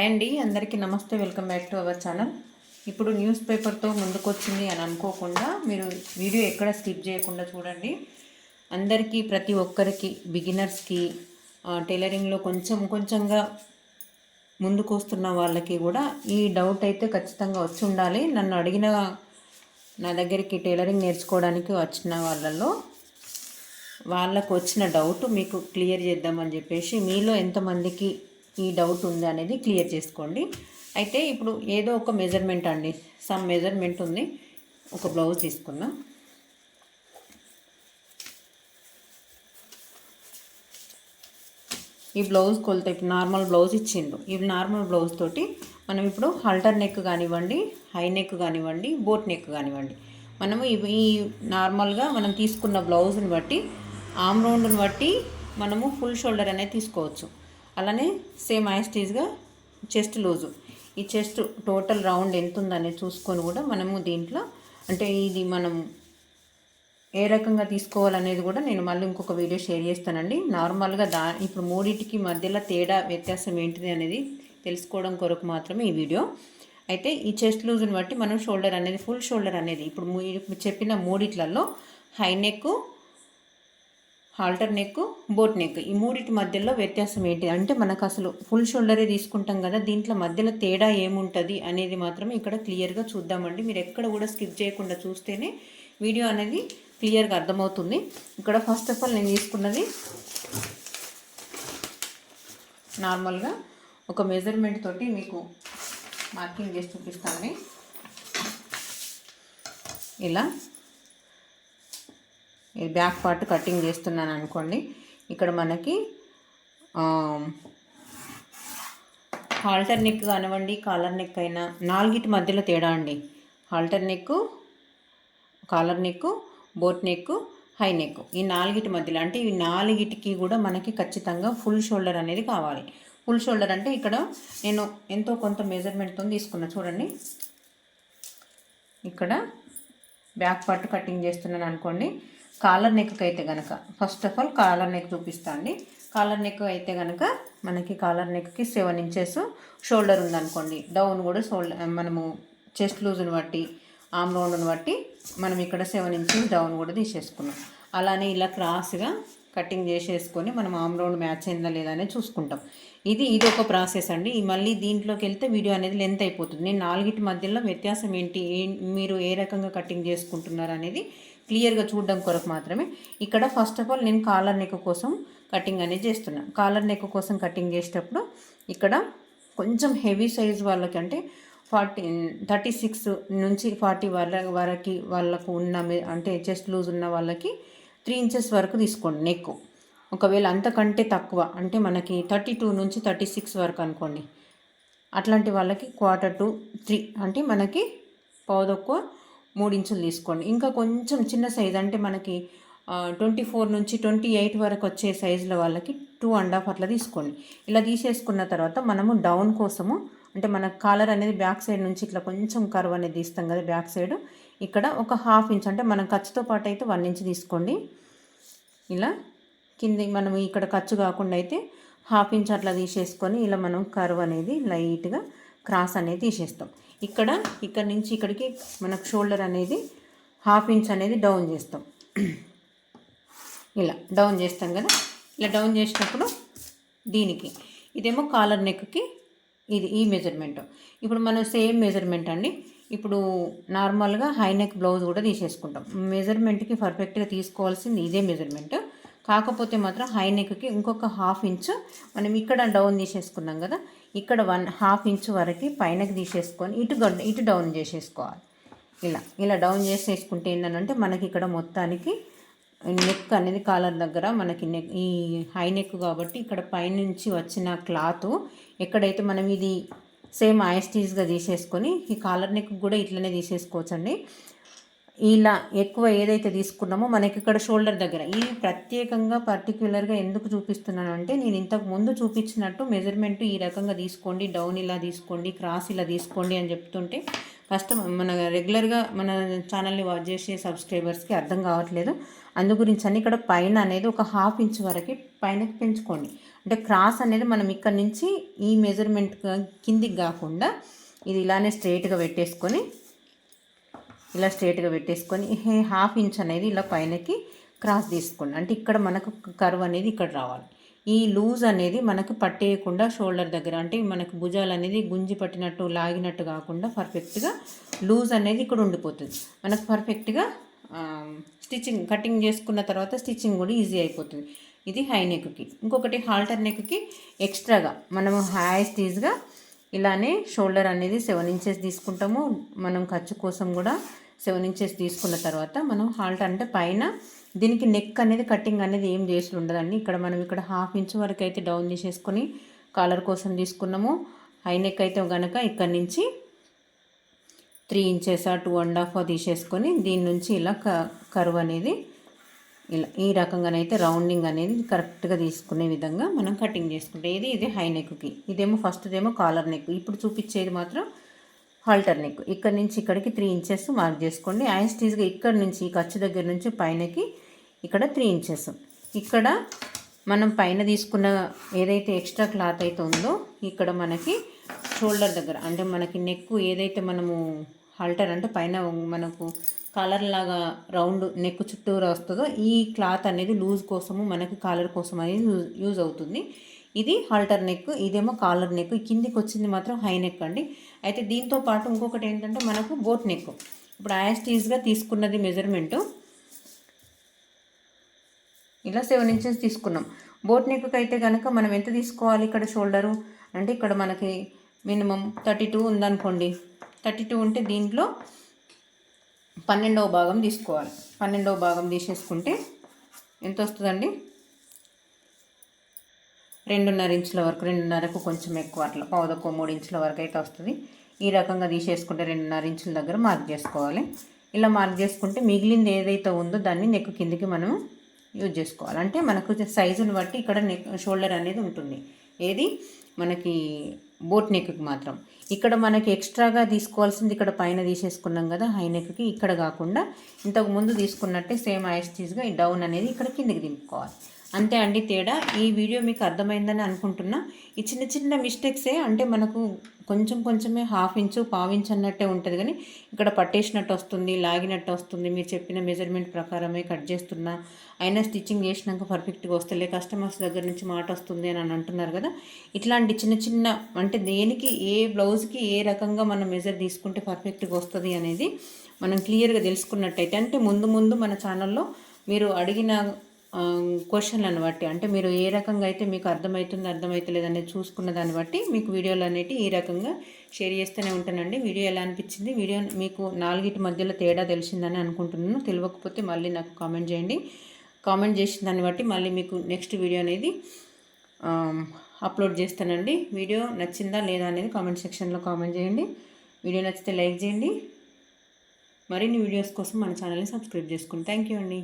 Hi అండి. అందరికీ నమస్తే. Welcome back to our channel. ఇప్పుడు న్యూస్ పేపర్తో ముందుకొచ్చింది అని అనుకోకుండా మీరు వీడియో ఎక్కడ స్కిప్ చేయకుండా చూడండి. అందరికీ ప్రతి ఒక్కరికి బిగినర్స్కి టైలరింగ్లో కొంచెం కొంచెంగా ముందుకు వస్తున్న వాళ్ళకి కూడా ఈ డౌట్ అయితే ఖచ్చితంగా వచ్చి ఉండాలి. నన్ను అడిగిన నా దగ్గరికి టైలరింగ్ నేర్చుకోవడానికి వచ్చిన వాళ్ళల్లో వాళ్ళకు వచ్చిన డౌట్ మీకు క్లియర్ చేద్దామని చెప్పేసి మీలో ఎంతమందికి ఈ డౌట్ ఉంది అనేది క్లియర్ చేసుకోండి. అయితే ఇప్పుడు ఏదో ఒక మెజర్మెంట్ అండి. సమ్ మెజర్మెంట్ ఉంది. ఒక బ్లౌజ్ తీసుకుందాం. ఈ బ్లౌజ్ కొలత ఇప్పుడు నార్మల్ బ్లౌజ్ ఇచ్చిండు. ఈ నార్మల్ బ్లౌజ్ తోటి మనం ఇప్పుడు హల్టర్ నెక్ కానివ్వండి హై నెక్ కానివ్వండి బోట్ నెక్ కానివ్వండి. మనము ఇవి ఈ నార్మల్గా మనం తీసుకున్న బ్లౌజ్ని బట్టి ఆమ్ రౌండ్ని బట్టి మనము ఫుల్ షోల్డర్ అనేది తీసుకోవచ్చు. అలానే సేమ్ యాస్టీజ్గా చెస్ట్ లూజు. ఈ చెస్ట్ టోటల్ రౌండ్ ఎంత ఉందనేది చూసుకొని కూడా మనము దీంట్లో అంటే ఇది మనం ఏ రకంగా తీసుకోవాలనేది కూడా నేను మళ్ళీ ఇంకొక వీడియో షేర్ చేస్తానండి. నార్మల్గా దా ఇప్పుడు మూడింటికి మధ్యలో తేడా వ్యత్యాసం ఏంటిది అనేది తెలుసుకోవడం కొరకు మాత్రమే ఈ వీడియో. అయితే ఈ చెస్ట్ లూజ్ని బట్టి మనం షోల్డర్ అనేది ఫుల్ షోల్డర్ అనేది ఇప్పుడు చెప్పిన మూడిట్లలో high neck halter neck boat neck ఈ మూడిటి మధ్యలో వ్యత్యాసం ఏంటి? అంటే మనకు అసలు ఫుల్ షోల్డరే తీసుకుంటాం కదా దీంట్లో మధ్యలో తేడా ఏముంటుంది అనేది మాత్రమే ఇక్కడ క్లియర్గా చూద్దామండి. మీరు ఎక్కడ కూడా స్కిప్ చేయకుండా చూస్తేనే వీడియో అనేది క్లియర్గా అర్థమవుతుంది. ఇక్కడ ఫస్ట్ ఆఫ్ ఆల్ నేను తీసుకున్నది నార్మల్గా ఒక మెజర్మెంట్ తోటి మీకు మార్కింగ్ చేసి చూపిస్తాను ఇలా. ఈ బ్యాక్ పార్ట్ కటింగ్ చేస్తున్నాను అనుకోండి. ఇక్కడ మనకి హాల్టర్ నెక్ కానివ్వండి కాలర్ నెక్ అయినా నాలుగిటి మధ్యలో తేడా అండి. Halter neck collar neck boat neck high neck ఈ నాలుగిటి మధ్యలో అంటే ఈ నాలుగిటికి కూడా మనకి ఖచ్చితంగా ఫుల్ షోల్డర్ అనేది కావాలి. ఫుల్ షోల్డర్ అంటే ఇక్కడ నేను ఎంతో కొంత మెజర్మెంట్తో తీసుకున్నా. చూడండి. ఇక్కడ బ్యాక్ పార్ట్ కటింగ్ చేస్తున్నాను అనుకోండి. కాలర్ నెక్కి అయితే కనుక first of all collar neck చూపిస్తా అండి. కాలర్ నెక్ అయితే కనుక మనకి కాలర్ నెక్కి సెవెన్ ఇంచెస్ షోల్డర్ ఉందనుకోండి. డౌన్ కూడా షోల్డర్ మనము చెస్ట్ లూజ్ని బట్టి ఆమ్ రౌండ్ని బట్టి మనం ఇక్కడ సెవెన్ ఇంచెస్ డౌన్ కూడా తీసేసుకున్నాం. అలానే ఇలా క్రాస్గా కటింగ్ చేసేసుకొని మనం ఆమ్ రౌండ్ మ్యాచ్ అయిందా లేదా అనేది చూసుకుంటాం. ఇది ఇది ఒక ప్రాసెస్ అండి. మళ్ళీ దీంట్లోకి వెళ్తే వీడియో అనేది లెంత్ అయిపోతుంది. నేను నాలుగిటి మధ్యలో వ్యత్యాసం ఏంటి? ఏ- మీరు ఏ రకంగా కటింగ్ చేసుకుంటున్నారు అనేది క్లియర్గా చూడడం కొరకు మాత్రమే. ఇక్కడ ఫస్ట్ ఆఫ్ ఆల్ నేను కాలర్ నెక్ కోసం కటింగ్ అనేది చేస్తున్నాను కాలర్ నెక్ కోసం కటింగ్ చేసేటప్పుడు ఇక్కడ కొంచెం హెవీ సైజ్ వాళ్ళకి అంటే ఫార్టీ థర్టీ సిక్స్ నుంచి ఫార్టీ వర వరకు వాళ్ళకు ఉన్న అంటే చెస్ట్ లూజ్ ఉన్న వాళ్ళకి త్రీ ఇంచెస్ వరకు తీసుకోండి నెక్ ఒకవేళ అంతకంటే తక్కువ అంటే మనకి థర్టీ టూ నుంచి థర్టీ సిక్స్ వరకు అనుకోండి. అట్లాంటి వాళ్ళకి క్వార్టర్ టు త్రీ అంటే మనకి పావుదక్కువ మూడు ఇంచులు తీసుకోండి. ఇంకా కొంచెం చిన్న సైజ్ అంటే మనకి ట్వంటీ ఫోర్ నుంచి ట్వంటీ ఎయిట్ వరకు వచ్చే సైజుల వాళ్ళకి టూ అండ్ హాఫ్ అట్లా తీసుకోండి. ఇలా తీసేసుకున్న తర్వాత మనము డౌన్ కోసము అంటే మన కాలర్ అనేది బ్యాక్ సైడ్ నుంచి ఇట్లా కొంచెం కర్వ్ అనేది తీస్తాం కదా బ్యాక్ సైడ్ ఇక్కడ ఒక హాఫ్ ఇంచ్ అంటే మనం ఖర్చుతో పాటు అయితే వన్ ఇంచ్ తీసుకోండి. ఇలా కింద మనం ఇక్కడ ఖర్చు కాకుండా అయితే హాఫ్ ఇంచ్ అట్లా తీసేసుకొని ఇలా మనం కర్వ్ అనేది లైట్గా క్రాస్ అనేది తీసేస్తాం. ఇక్కడ ఇక్కడ నుంచి ఇక్కడికి మనకు షోల్డర్ అనేది హాఫ్ ఇంచ్ అనేది డౌన్ చేస్తాం. ఇలా డౌన్ చేస్తాం కదా. ఇలా డౌన్ చేసినప్పుడు దీనికి ఇదేమో కాలర్ నెక్కి ఇది ఈ మెజర్మెంట్. ఇప్పుడు మనం సేమ్ మెజర్మెంట్ అండి. ఇప్పుడు నార్మల్గా హై నెక్ బ్లౌజ్ కూడా తీసేసుకుంటాం. మెజర్మెంట్కి పర్ఫెక్ట్గా తీసుకోవాల్సింది ఇదే మెజర్మెంట్ కాకపోతే మాత్రం హై నెక్కి ఇంకొక హాఫ్ ఇంచ్ మనం ఇక్కడ డౌన్ తీసేసుకున్నాం కదా ఇక్కడ వన్ హాఫ్ ఇంచ్ వరకు పైనకి తీసేసుకొని ఇటు ఇటు డౌన్ చేసేసుకోవాలి. ఇలా ఇలా డౌన్ చేసేసుకుంటే ఏంటంటే మనకి ఇక్కడ మొత్తానికి నెక్ అనేది కాలర్ దగ్గర మనకి నెక్ ఈ హై నెక్ కాబట్టి ఇక్కడ పైనుంచి వచ్చిన క్లాత్ ఎక్కడైతే మనం ఇది సేమ్ ఐస్టీస్గా తీసేసుకొని ఈ కాలర్ నెక్ కూడా ఇట్లనే తీసేసుకోవచ్చండి. ఇలా ఎక్కువ ఏదైతే తీసుకున్నామో మనకి ఇక్కడ షోల్డర్ దగ్గర. ఈ ప్రత్యేకంగా పర్టిక్యులర్గా ఎందుకు చూపిస్తున్నాను అంటే నేను ఇంతకు ముందు చూపించినట్టు మెజర్మెంట్ ఈ రకంగా తీసుకోండి డౌన్ ఇలా తీసుకోండి క్రాస్ ఇలా తీసుకోండి అని చెప్తుంటే ఫస్ట్ మన రెగ్యులర్గా మన ఛానల్ని వాచ్ చేసే సబ్స్క్రైబర్స్కి అర్థం కావట్లేదు. అందు గురించి అని ఇక్కడ పైన అనేది ఒక హాఫ్ ఇంచ్ వరకు పైనకి పెంచుకోండి. అంటే క్రాస్ అనేది మనం ఇక్కడ నుంచి ఈ మెజర్మెంట్ కిందికి కాకుండా ఇది ఇలానే స్ట్రైట్గా పెట్టేసుకొని ఇలా స్ట్రైట్గా పెట్టేసుకొని హాఫ్ ఇంచ్ అనేది ఇలా పైనకి క్రాస్ తీసుకోండి. అంటే ఇక్కడ మనకు కర్వ్ అనేది ఇక్కడ రావాలి. ఈ లూజ్ అనేది మనకు పట్టేయకుండా షోల్డర్ దగ్గర అంటే మనకు భుజాలు అనేది గుంజి పట్టినట్టు లాగినట్టు కాకుండా పర్ఫెక్ట్గా లూజ్ అనేది ఇక్కడ ఉండిపోతుంది. మనకు పర్ఫెక్ట్గా స్టిచ్చింగ్ కటింగ్ చేసుకున్న తర్వాత స్టిచ్చింగ్ కూడా ఈజీ అయిపోతుంది. ఇది హై నెక్కి ఇంకొకటి హాల్టర్ నెక్కి ఎక్స్ట్రాగా మనము హ్యాస్టీజ్గా ఇలానే షోల్డర్ అనేది సెవెన్ ఇంచెస్ తీసుకుంటాము. మనం ఖర్చు కోసం కూడా సెవెన్ ఇంచెస్ తీసుకున్న తర్వాత మనం హాల్ట్ అంటే పైన దీనికి నెక్ అనేది కటింగ్ అనేది ఏం చేసి ఉండదండి. ఇక్కడ మనం ఇక్కడ హాఫ్ ఇంచ్ వరకు అయితే డౌన్ చేసేసుకొని కాలర్ కోసం తీసుకున్నాము. హై నెక్ అయితే కనుక ఇక్కడ నుంచి three inches two and half తీసేసుకొని దీని నుంచి ఇలా కర్వ్ అనేది ఇలా ఈ రకంగానైతే రౌండింగ్ అనేది కరెక్ట్గా తీసుకునే విధంగా మనం కటింగ్ చేసుకుంటే ఇది ఇది హై నెక్కి. ఇదేమో ఫస్ట్దేమో కాలర్ నెక్. ఇప్పుడు చూపించేది మాత్రం హాల్టర్ నెక్. ఇక్కడ నుంచి ఇక్కడికి త్రీ ఇంచెస్ మార్క్ చేసుకోండి. యాస్టీజ్గా ఇక్కడ నుంచి ఈ ఖర్చు దగ్గర నుంచి పైనకి ఇక్కడ త్రీ ఇంచెస్ ఇక్కడ మనం పైన తీసుకున్న ఏదైతే ఎక్స్ట్రా క్లాత్ అయితే ఉందో ఇక్కడ మనకి షోల్డర్ దగ్గర అంటే మనకి నెక్ ఏదైతే మనము హాల్టర్ అంటే పైన మనకు కాలర్ లాగా రౌండ్ నెక్ చుట్టూరా వస్తుందో ఈ క్లాత్ అనేది లూజ్ కోసము మనకి కాలర్ కోసం అనేది యూజ్ అవుతుంది. ఇది హాల్టర్ నెక్ ఇదేమో కాలర్ నెక్ కిందికి వచ్చింది మాత్రం హై నెక్ అండి. అయితే దీంతో పాటు ఇంకొకటి ఏంటంటే మనకు బోట్ నెక్ ఇప్పుడు యాస్టీజ్గా తీసుకున్నది మెజర్మెంటు ఇలా సెవెన్ ఇంచెస్ తీసుకున్నాం. బోట్ నెక్కి అయితే కనుక మనం ఎంత తీసుకోవాలి ఇక్కడ షోల్డరు అంటే ఇక్కడ మనకి మినిమం థర్టీ టూ ఉందనుకోండి. థర్టీ టూ ఉంటే దీంట్లో పన్నెండవ భాగం తీసుకోవాలి. పన్నెండవ భాగం తీసేసుకుంటే ఎంత వస్తుందండి? రెండున్నర ఇంచుల వరకు రెండున్నరకు కొంచెం ఎక్కువ అట్లా పావుదక్కువ మూడు ఇంచుల వరకు అయితే వస్తుంది. ఈ రకంగా తీసేసుకుంటే రెండున్నర ఇంచుల దగ్గర మార్క్ చేసుకోవాలి. ఇలా మార్క్ చేసుకుంటే మిగిలింది ఏదైతే ఉందో దాన్ని నెక్ కిందికి మనం యూజ్ చేసుకోవాలి. అంటే మనకు సైజుని బట్టి ఇక్కడ నెక్ షోల్డర్ అనేది ఉంటుంది. ఏది? మనకి బోట్ నెక్కి మాత్రం. ఇక్కడ మనకి ఎక్స్ట్రాగా తీసుకోవాల్సింది ఇక్కడ పైన తీసేసుకున్నాం కదా హైనెక్కి ఇక్కడ కాకుండా ఇంతకు ముందు తీసుకున్నట్టే సేమ్ ఐస్టీస్గా ఈ డౌన్ అనేది ఇక్కడ కిందికి దింపుకోవాలి. అంతే అండి తేడా. ఈ వీడియో మీకు అర్థమైందని అనుకుంటున్నా. ఈ చిన్న చిన్న మిస్టేక్సే అంటే మనకు కొంచెం కొంచెమే హాఫ్ ఇంచు పావు ఇంచు అన్నట్టే ఉంటుంది కానీ ఇక్కడ పట్టేసినట్టు వస్తుంది లాగినట్టు వస్తుంది. మీరు చెప్పిన మెజర్మెంట్ ప్రకారమే కట్ చేస్తున్నా. అయినా స్టిచ్చింగ్ చేసినాక పర్ఫెక్ట్గా వస్తలే కస్టమర్స్ దగ్గర నుంచి మాట వస్తుంది అని అంటున్నారు కదా. ఇట్లాంటి చిన్న చిన్న అంటే దేనికి ఏ బ్లౌజ్కి ఏ రకంగా మనం మెజర్ తీసుకుంటే పర్ఫెక్ట్గా వస్తుంది అనేది మనం క్లియర్గా తెలుసుకున్నట్టయితే అంటే ముందు ముందు మన ఛానల్లో మీరు అడిగిన క్వశ్చన్లను బట్టి. అంటే మీరు ఏ రకంగా అయితే మీకు అర్థమవుతుంది అర్థమవుతలేదు అనేది చూసుకున్న దాన్ని బట్టి మీకు వీడియోలు అనేవి ఈ రకంగా షేర్ చేస్తూనే ఉంటానండి. వీడియో ఎలా అనిపించింది? వీడియో మీకు నాలుగిటి మధ్యలో తేడా తెలిసిందని అనుకుంటున్నాను. తెలియకపోతే మళ్ళీ నాకు కామెంట్ చేయండి. కామెంట్ చేసిన దాన్ని బట్టి మళ్ళీ మీకు నెక్స్ట్ వీడియో అనేది అప్లోడ్ చేస్తానండి. వీడియో నచ్చిందా లేదా అనేది కామెంట్ సెక్షన్లో కామెంట్ చేయండి. వీడియో నచ్చితే లైక్ చేయండి. మరిన్ని వీడియోస్ కోసం మన ఛానల్ని సబ్స్క్రైబ్ చేసుకోండి థ్యాంక్ యూ అండి.